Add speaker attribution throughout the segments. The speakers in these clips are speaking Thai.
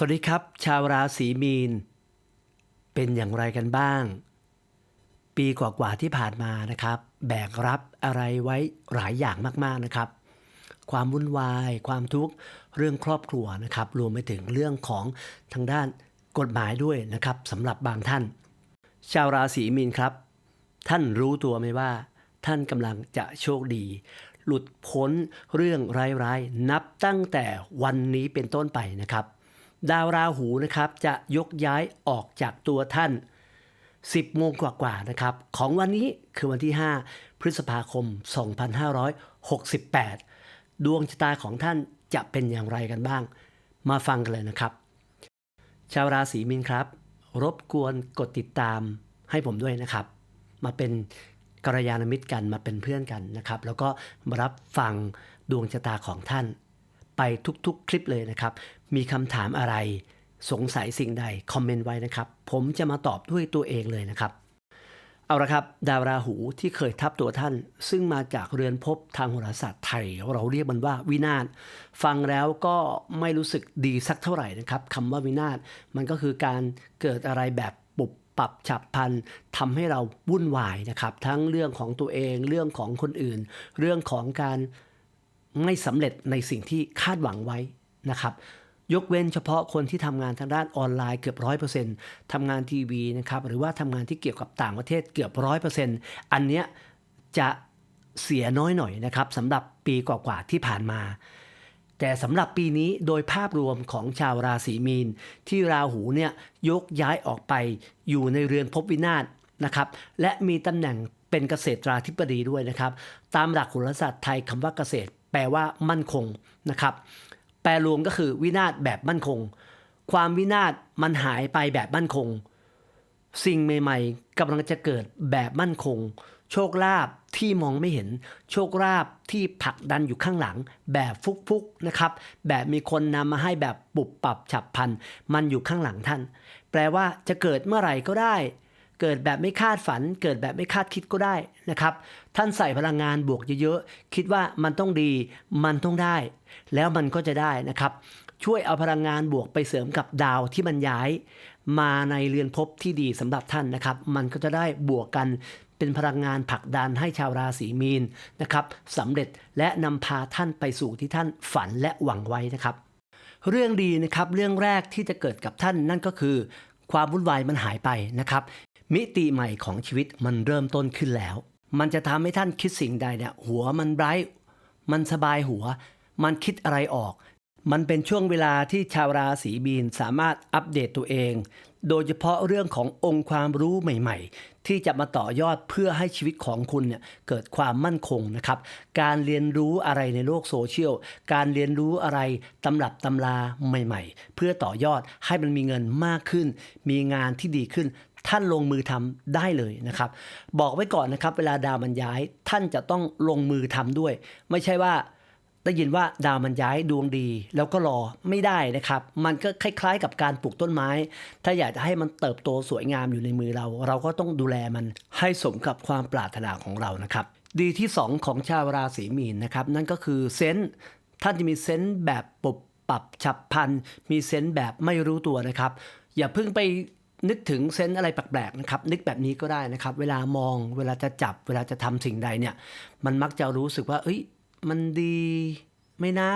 Speaker 1: สวัสดีครับ ชาวราศีมีน เป็นอย่างไรกันบ้าง ปีกว่าๆที่ผ่านมานะครับ แบกรับอะไรไว้หลายอย่างมากๆนะครับ ความวุ่นวาย ความทุกข์เรื่องครอบครัวนะครับ รวมไปถึงเรื่องของทางด้านกฎหมายด้วยนะครับสำหรับบางท่าน ชาวราศีมีนครับ ท่านรู้ตัวไหมว่า ท่านกำลังจะโชคดี หลุดพ้นเรื่องร้ายๆนับตั้งแต่วันนี้เป็นต้นไปนะครับ ดาวราหูนะครับจะยกย้ายออกจากตัวท่าน 10 โมงกว่าๆนะครับ ของวันนี้คือวันที่ 5 พฤษภาคม 2568 ดวงชะตาของท่านจะเป็นอย่างไรกันบ้าง มาฟังกันเลยนะครับ ชาวราศีมีนครับ รบกวนกดติดตามให้ผมด้วยนะครับ มาเป็นกัลยาณมิตรกันมาเป็นเพื่อนกันนะครับ แล้วก็มารับฟังดวงชะตาของท่าน ไปทุกๆคลิปเลยนะครับ มีคำถามอะไร สงสัยสิ่งใด คอมเมนต์ไว้นะครับ ผมจะมาตอบด้วยตัวเองเลยนะครับ เอาละครับ ดาวราหูที่เคยทับตัวท่าน ซึ่งมาจากเรือนภพทางโหราศาสตร์ไทย เราเรียกมันว่าวินาศฟังแล้วก็ไม่รู้สึกดีสักเท่าไหร่นะครับคำว่าวินาศมันก็คือการเกิดอะไรแบบปุบปรับฉับพลันทำให้เราวุ่นวายนะครับ ทั้งเรื่องของตัวเองเรื่องของคนอื่น เรื่องของการไม่สำเร็จในสิ่งที่คาดหวังไว้นะครับ ยกเว้นเฉพาะคนที่ทำงานทางด้านออนไลน์เกือบร้อยเปอร์เซ็นต์ทำงานทีวีนะครับหรือว่าทำงานที่เกี่ยวกับต่างประเทศเกือบร้อยเปอร์เซ็นต์อันเนี้ยจะเสียน้อยหน่อยนะครับสำหรับปีกว่าๆที่ผ่านมา แต่สำหรับปีนี้โดยภาพรวมของชาวราศีมีน ที่ราหูเนี่ยยกย้ายออกไปอยู่ในเรือนภพวินาศนะครับและมีตำแหน่งเป็นเกษตราธิบดีด้วยนะครับ ตามหลักโหราศาสตร์ไทยคำว่าเกษตร แปลว่ามั่นคงนะครับ แปลรวมก็คือวินาศแบบมั่นคง ความวินาศมันหายไปแบบมั่นคง สิ่งใหม่ๆกำลังจะเกิดแบบมั่นคง โชคลาภที่มองไม่เห็น โชคลาภที่ผลักดันอยู่ข้างหลัง แบบฟุกๆนะครับ แบบมีคนนำมาให้แบบปุบปรับฉับพันมันอยู่ข้างหลังท่าน แปลว่าจะเกิดเมื่อไหร่ก็ได้เกิดแบบไม่คาดฝัน เกิดแบบไม่คาดคิดก็ได้นะครับ ท่านใส่พลังงานบวกเยอะๆ คิดว่ามันต้องดี มันต้องได้ แล้วมันก็จะได้นะครับ ช่วยเอาพลังงานบวกไปเสริมกับดาวที่มันย้าย มาในเรือนภพที่ดีสำหรับท่านนะครับ มันก็จะได้บวกกันเป็นพลังงานผลักดันให้ชาวราศีมีนนะครับสำเร็จและนำพาท่านไปสู่ที่ท่านฝันและหวังไว้นะครับ เรื่องดีนะครับเรื่องแรกที่จะเกิดกับท่านนั่นก็คือ ความวุ่นวายมันหายไปนะครับ มิติใหม่ของชีวิตมันเริ่มต้นขึ้นแล้ว มันจะทำให้ท่านคิดสิ่งใดเนี่ยหัวมันไร้มันสบายหัว มันคิดอะไรออก มันเป็นช่วงเวลาที่ชาวราศีมีนสามารถอัปเดตตัวเอง โดยเฉพาะเรื่องขององค์ความรู้ใหม่ ๆ ที่จะมาต่อยอดเพื่อให้ชีวิตของคุณเนี่ยเกิดความมั่นคงนะครับ การเรียนรู้อะไรในโลกโซเชียล การเรียนรู้อะไรตำรับตำราใหม่ ๆ เพื่อต่อยอดให้มันมีเงินมากขึ้น มีงานที่ดีขึ้นท่านลงมือทำได้เลยนะครับ บอกไว้ก่อนนะครับ เวลาดาวมันย้าย ท่านจะต้องลงมือทำด้วย ไม่ใช่ว่า ได้ยินว่าดาวมันย้ายดวงดี แล้วก็รอไม่ได้นะครับ มันก็คล้าย ๆ กับการปลูกต้นไม้ ถ้าอยากจะให้มันเติบโตสวยงามอยู่ในมือเรา เราก็ต้องดูแลมันให้สมกับความปรารถนาของเรานะครับ ดีที่ 2 ของชาวราศีมีนนะครับ นั่นก็คือเซนส์ท่านจะมีเซนส์แบบปุบปรับฉับพลันมีเซนส์แบบไม่รู้ตัวนะครับ อย่าเพิ่งไปนึกถึงเซนส์อะไรแปลกๆนะครับนึกแบบนี้ก็ได้นะครับ เวลามองเวลาจะจับเวลาจะทำสิ่งใดเนี่ย มันมักจะรู้สึกว่า เอ้ย มันดีไหมนะ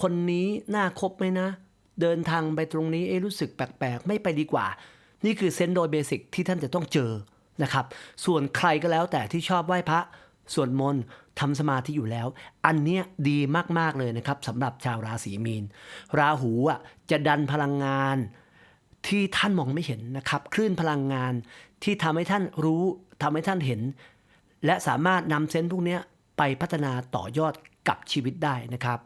Speaker 1: คนนี้น่าคบไหมนะ เดินทางไปตรงนี้เอ๊รู้สึกแปลกๆ ไม่ไปดีกว่า นี่คือเซนส์โดยเบสิกที่ท่านจะต้องเจอนะครับ ส่วนใครก็แล้วแต่ที่ชอบไหว้พระสวดมนต์ทำสมาธิอยู่แล้ว อันเนี้ยดีมากๆเลยนะครับสำหรับชาวราศีมีน ราหูอะจะดันพลังงานที่ท่านมองไม่เห็นนะครับคลื่นพลังงานที่ทำให้ท่านรู้ทำให้ท่านเห็น และสามารถนำเซนส์พวกเนี้ย ไปพัฒนาต่อยอดกับชีวิตได้นะครับ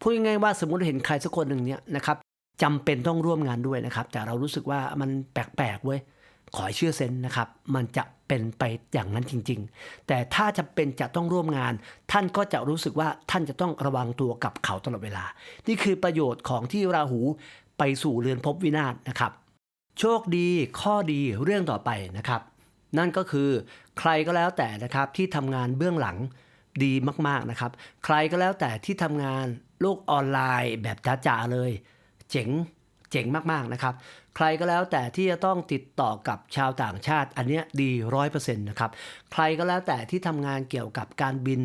Speaker 1: พูดง่ายๆว่าสมมติเราเห็นใครสักคนหนึ่งเนี่ยนะครับจำเป็นต้องร่วมงานด้วยนะครับ แต่เรารู้สึกว่ามันแปลกๆเว้ยขอให้เชื่อเซนนะครับ มันจะเป็นไปอย่างนั้นจริง ๆ แต่ถ้าจะเป็นจะต้องร่วมงาน ท่านก็จะรู้สึกว่าท่านจะต้องระวังตัวกับเขาตลอดเวลา นี่คือประโยชน์ของที่ราหูไปสู่เรือนภพวินาศนะครับ โชคดีข้อดีเรื่องต่อไปนะครับ นั่นก็คือใครก็แล้วแต่นะครับที่ทำงานเบื้องหลัง ดีมากๆนะครับ ใครก็แล้วแต่ที่ทำงานโลกออนไลน์แบบจ๋าๆเลย เจ๋งเจ๋งมากๆนะครับ ใครก็แล้วแต่ที่จะต้องติดต่อกับชาวต่างชาติ อันเนี้ยดีร้อยเปอร์เซ็นต์นะครับ ใครก็แล้วแต่ที่ทำงานเกี่ยวกับการบิน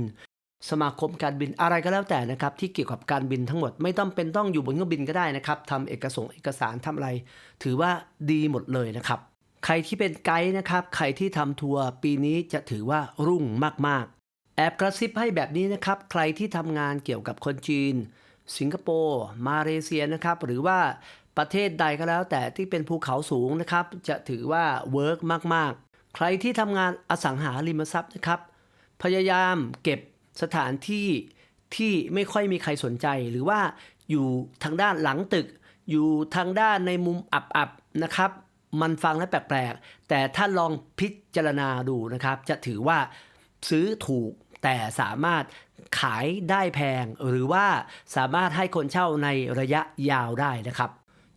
Speaker 1: สมาคมการบินอะไรก็แล้วแต่นะครับที่เกี่ยวกับการบินทั้งหมดไม่ต้องเป็นต้องอยู่บนเครื่องบินก็ได้นะครับทำเอกสงเอกสารทำอะไร ถือว่าดีหมดเลยนะครับ ใครที่เป็นไกด์นะครับ ใครที่ทำทัวร์ปีนี้จะถือว่ารุ่งมาก แอบกระซิบให้แบบนี้นะครับ ใครที่ทำงานเกี่ยวกับคนจีน สิงคโปร์ มาเลเซียนะครับ หรือว่าประเทศใดก็แล้ว แต่ที่เป็นภูเขาสูงนะครับ จะถือว่าเวิร์กมาก ๆ ใครที่ทำงานอสังหาริมทรัพย์นะครับ พยายามเก็บสถานที่ที่ไม่ค่อยมีใครสนใจ หรือว่าอยู่ทางด้านหลังตึก อยู่ทางด้านในมุมอับๆนะครับ มันฟังแล้วแปลกๆ แต่ถ้าลองพิจารณาดูนะครับ จะถือว่า ซื้อถูกแต่สามารถขายได้แพง หรือว่าสามารถให้คนเช่าในระยะยาวได้นะครับ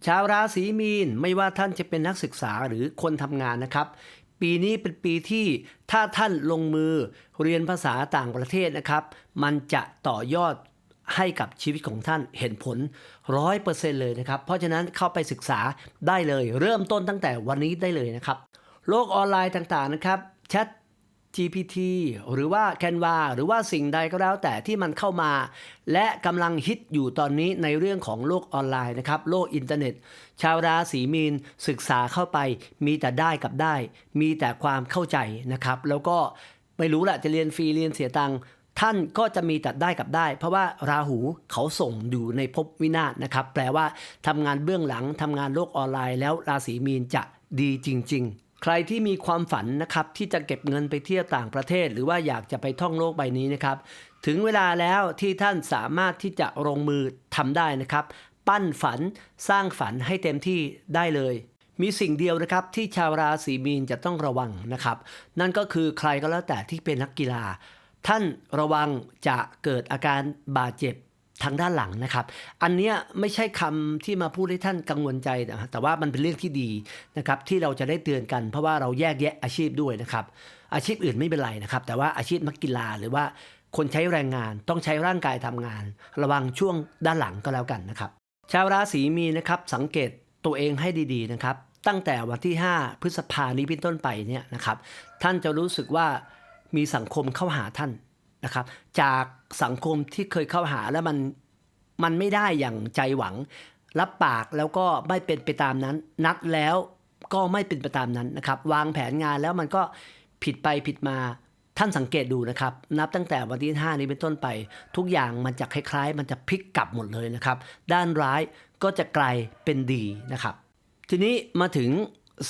Speaker 1: ชาวราศีมีนไม่ว่าท่านจะเป็นนักศึกษาหรือคนทำงานนะครับ ปีนี้เป็นปีที่ถ้าท่านลงมือเรียนภาษาต่างประเทศนะครับ มันจะต่อยอดให้กับชีวิตของท่านเห็นผลร้อยเปอร์เซ็นต์เลยนะครับ เพราะฉะนั้นเข้าไปศึกษาได้เลย เริ่มต้นตั้งแต่วันนี้ได้เลยนะครับ โลกออนไลน์ต่างๆนะครับแชท GPT หรือว่า Canva หรือว่าสิ่งใดก็แล้วแต่ที่มันเข้ามา และกำลังฮิตอยู่ตอนนี้ในเรื่องของโลกออนไลน์นะครับ โลกอินเทอร์เน็ต ชาวราศีมีนศึกษาเข้าไป มีแต่ได้กับได้ มีแต่ความเข้าใจนะครับ แล้วก็ไม่รู้แหละจะเรียนฟรีเรียนเสียตังค์ท่านก็จะมีแต่ได้กับได้ เพราะว่าราหูเขาส่งอยู่ในภพวินาศนะครับ แปลว่าทำงานเบื้องหลังทำงานโลกออนไลน์แล้วราศีมีนจะดีจริง ๆ ใครที่มีความฝันนะครับที่จะเก็บเงินไปเที่ยวต่างประเทศ หรือว่าอยากจะไปท่องโลกใบนี้นะครับ ถึงเวลาแล้วที่ท่านสามารถที่จะลงมือทำได้นะครับ ปั้นฝันสร้างฝันให้เต็มที่ได้เลยมีสิ่งเดียวนะครับที่ชาวราศีมีนจะต้องระวังนะครับ นั่นก็คือใครก็แล้วแต่ที่เป็นนักกีฬา ท่านระวังจะเกิดอาการบาดเจ็บ ทางด้านหลังนะครับ อันเนี้ยไม่ใช่คำที่มาพูดให้ท่านกังวลใจนะแต่ว่ามันเป็นเรื่องที่ดีนะครับที่เราจะได้เตือนกัน เพราะว่าเราแยกแยะอาชีพด้วยนะครับ อาชีพอื่นไม่เป็นไรนะครับ แต่ว่าอาชีพนักกีฬาหรือว่าคนใช้แรงงานต้องใช้ร่างกายทำงาน ระวังช่วงด้านหลังก็แล้วกันนะครับ ชาวราศีมีนนะครับสังเกตตัวเองให้ดีๆนะครับ ตั้งแต่วันที่ 5 พฤษภานี้เป็นต้นไปเนี่ยนะครับ ท่านจะรู้สึกว่ามีสังคมเข้าหาท่าน นะครับจากสังคมที่เคยเข้าหาแล้วมันมันไม่ได้อย่างใจหวัง รับปากแล้วก็ไม่เป็นไปตามนั้น นัดแล้วก็ไม่เป็นไปตามนั้นนะครับ วางแผนงานแล้วมันก็ผิดไปผิดมาท่านสังเกตดูนะครับ นับตั้งแต่วันที่ 5 นี้เป็นต้นไป ทุกอย่างมันจะคล้ายๆ มันจะพลิกกลับหมดเลยนะครับ ด้านร้ายก็จะกลายเป็นดีนะครับ ทีนี้มาถึง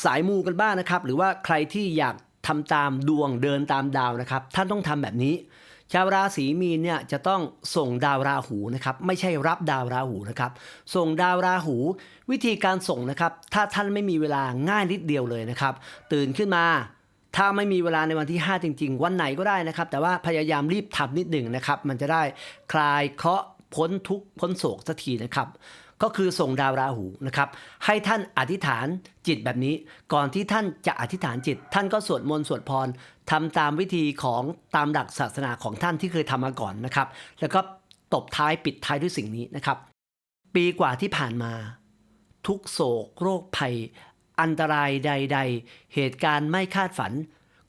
Speaker 1: สายมูกันบ้างนะครับ หรือว่าใครที่อยากทำตามดวงเดินตามดาวนะครับ ท่านต้องทำแบบนี้ ชาวราศีมีนเนี่ยจะต้องส่งดาวราหูนะครับไม่ใช่รับดาวราหูนะครับ ส่งดาวราหู วิธีการส่งนะครับ ถ้าท่านไม่มีเวลาง่ายนิดเดียวเลยนะครับ ตื่นขึ้นมา ถ้าไม่มีเวลาในวันที่ 5 จริง ๆ วันไหนก็ได้นะครับ แต่ว่าพยายามรีบทำนิดหนึ่งนะครับ มันจะได้คลายเคราะห์พ้นทุกข์พ้นโศกสักทีนะครับก็คือส่งดาวราหูนะครับ ให้ท่านอธิษฐานจิตแบบนี้ ก่อนที่ท่านจะอธิษฐานจิต ท่านก็สวดมนต์สวดพร ทำตามวิธีของตามหลักศาสนาของท่านที่เคยทำมาก่อนนะครับ แล้วก็ตบท้ายปิดท้ายด้วยสิ่งนี้นะครับ ปีกว่าที่ผ่านมา ทุกโศกโรคภัย อันตรายใด ๆ เหตุการณ์ไม่คาดฝัน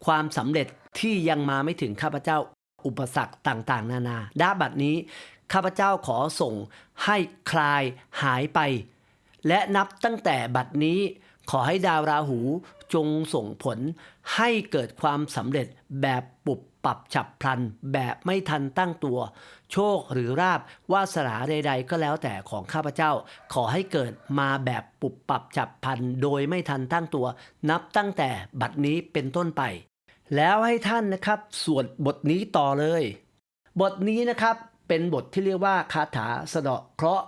Speaker 1: ความสำเร็จที่ยังมาไม่ถึงข้าพเจ้า อุปสรรคต่างๆ นานาด้าบัดนี้ ข้าพเจ้าขอส่งให้คลายหายไป และนับตั้งแต่บัดนี้ ขอให้ดาวราหูจงส่งผลให้เกิดความสำเร็จแบบปุบปรับฉับพลันแบบไม่ทันตั้งตัว โชคหรือราบวาสนาใด ๆ ก็แล้วแต่ของข้าพเจ้า ขอให้เกิดมาแบบปุบปรับฉับพลันโดยไม่ทันตั้งตัว นับตั้งแต่บัดนี้เป็นต้นไป แล้วให้ท่านนะครับสวดบทนี้ต่อเลย บทนี้นะครับเป็นบทที่เรียกว่าคาถาสะเดาะเคราะห์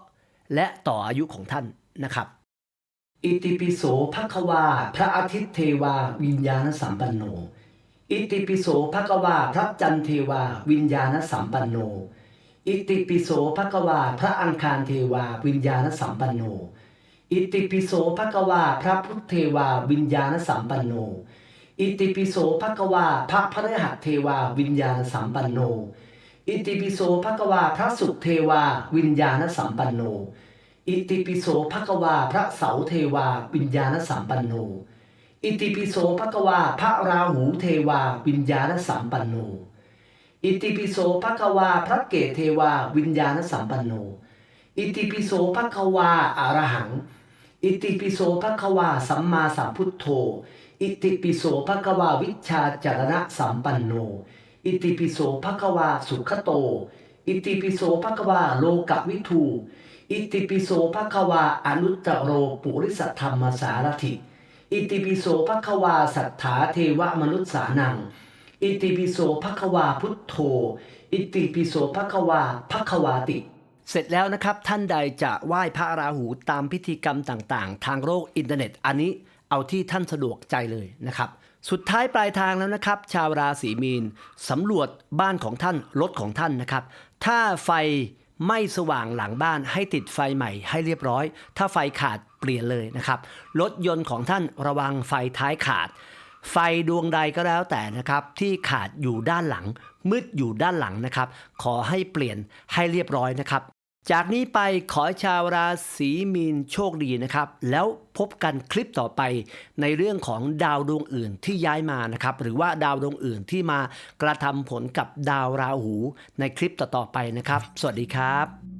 Speaker 1: และต่ออายุของท่านนะครับ อิติปิโสภควา พระอาทิตย์เทวา วิญญาณสัมปันโน อิติปิโสภควา พระจันทร์เทวา วิญญาณสัมปันโน อิติปิโสภควา พระอังคารเทวา วิญญาณสัมปันโน อิติปิโสภควา พระพุทธเทวา วิญญาณสัมปันโน อิติปิโสภควา พระพฤหัสเทวา วิญญาณสัมปันโน อิติปิโสภควา พระสุขเทวา วิญญาณสัมปันโน อิติปิโสภควาพระเสาเทวา วิญญาณสัมปันโน อิติปิโสภควาพระราหูเทวา วิญญาณสัมปันโน อิติปิโสภควาพระเกศเทวา วิญญาณสัมปันโน อิติปิโสภควาอารหัง อิติปิโสภควาสัมมาสัมพุทโธ อิติปิโสภควาวิชชาจารณะสัมปันโน อิติปิโสภควาสุขโต อิติปิโสภควาโลกวิทู อิติปิโสภควาอนุตตโรปุริสธรรมสารถิ อิติปิโสภควาสัทธาเทวมนุษสานัง อิติปิโสภควาพุทโธ อิติปิโสภควาภควาติ เสร็จแล้วนะครับท่านใดจะไหว้พระราหูตามพิธีกรรมต่างๆ ทางโลกอินเทอร์เน็ตอันนี้ เอาที่ท่านสะดวกใจเลยนะครับ สุดท้ายปลายทางแล้วนะครับ ชาวราศีมีนสำรวจบ้านของท่านรถของท่านนะครับ ถ้าไฟไม่สว่างหลังบ้านให้ติดไฟใหม่ให้เรียบร้อย ถ้าไฟขาดเปลี่ยนเลยนะครับรถยนต์ของท่านระวังไฟท้ายขาด ไฟดวงใดก็แล้วแต่นะครับ ที่ขาดอยู่ด้านหลังมืดอยู่ด้านหลังนะครับ ขอให้เปลี่ยนให้เรียบร้อยนะครับ จากนี้ไปขอชาวราศีมีนโชคดีนะครับ แล้วพบกันคลิปต่อไปในเรื่องของดาวดวงอื่นที่ย้ายมานะครับ หรือว่าดาวดวงอื่นที่มากระทำผลกับดาวราหูในคลิปต่อๆไปนะครับ สวัสดีครับ